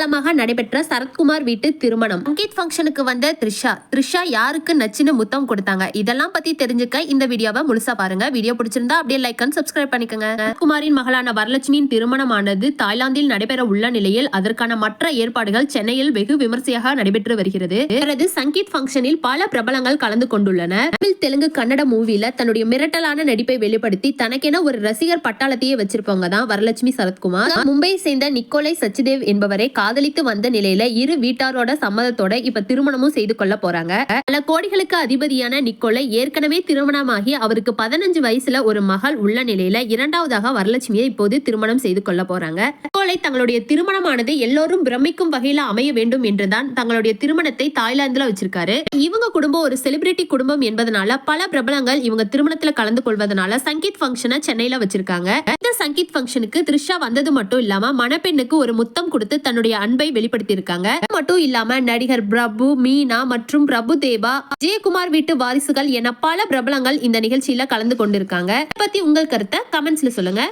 கோலாகலமாக நடைபெற்ற சரத்குமார் வீட்டு திருமணம். சங்கீத் ஃபங்க்ஷனுக்கு வந்த த்ரிஷா. த்ரிஷா யாருக்கு நச்சுன்னு முத்தம் கொடுத்தாங்க? இதெல்லாம் பத்தி தெரிஞ்சுக்க இந்த வீடியோவை முழுசா பாருங்க. வீடியோ பிடிச்சிருந்தா அப்படியே லைக் அண்ட் சப்ஸ்கிரைப் பண்ணிக்கோங்க. குமாரின் மகளான வரலட்சுமியின் திருமணமானது தாய்லாந்தில் நடைபெற உள்ள நிலையில் அதற்கான மற்ற ஏற்பாடுகள் சென்னையில் வெகு விமர்சையாக நடைபெற்று வருகிறது. அவரது சங்கீத் ஃபங்க்ஷனில் பல பிரபலங்கள் கலந்து கொண்டுள்ளனர். தமிழ் தெலுங்கு கன்னட மூவில தன்னுடைய மிரட்டலான நடிப்பை வெளிப்படுத்தி தனக்கென ஒரு ரசிகர் பட்டாளத்தையே வச்சிருப்பவங்க தான் வரலட்சுமி சரத்குமார். மும்பையை சேர்ந்த நிக்கோலை சச்சிதேவ் என்பவரை காதலித்து வந்த நிலையில இரு வீட்டாரோட சம்மதத்தோட இப்ப திருமணமும் செய்து கொள்ள போறாங்க. பல கோடிகளுக்கு அதிபதியான நிக்கோலை ஏற்கனவே திருமணமாகி அவருக்கு பதினஞ்சு வயசுல ஒரு மகள் உள்ள நிலையில இரண்டாவதாக வரலட்சுமியை இப்போது திருமணம் செய்து கொள்ள போறாங்க. நிக்கோலை தங்களுடைய திருமணமானது எல்லோரும் பிரமிக்கும் வகையில அமைய வேண்டும் என்றுதான் தங்களுடைய திருமணத்தை தாய்லாந்துல வச்சிருக்காரு. இவங்க குடும்பம் ஒரு செலிபிரிட்டி குடும்பம் என்பதனால பல பிரபலங்கள் இவங்க திருமணத்துல கலந்து கொள்வதனால சங்கீத் ஃபங்க்ஷனை சென்னையில வச்சிருக்காங்க. இந்த சங்கீத் ஃபங்க்ஷனுக்கு த்ரிஷா வந்தது மட்டும் இல்லாம மணப்பெண்ணுக்கு ஒரு முத்தம் கொடுத்து தன்னுடைய அன்பை வெளிப்படுத்தியிருக்காங்க. மட்டும் இல்லாம நடிகர் பிரபு மீனா மற்றும் பிரபு தேவா ஜெயக்குமார் வீட்டு வாரிசுகள் என பல பிரபலங்கள் இந்த நிகழ்ச்சியில கலந்து கொண்டிருக்காங்க. பத்தி உங்கள் கருத்தை கமெண்ட்ஸ்ல சொல்லுங்க.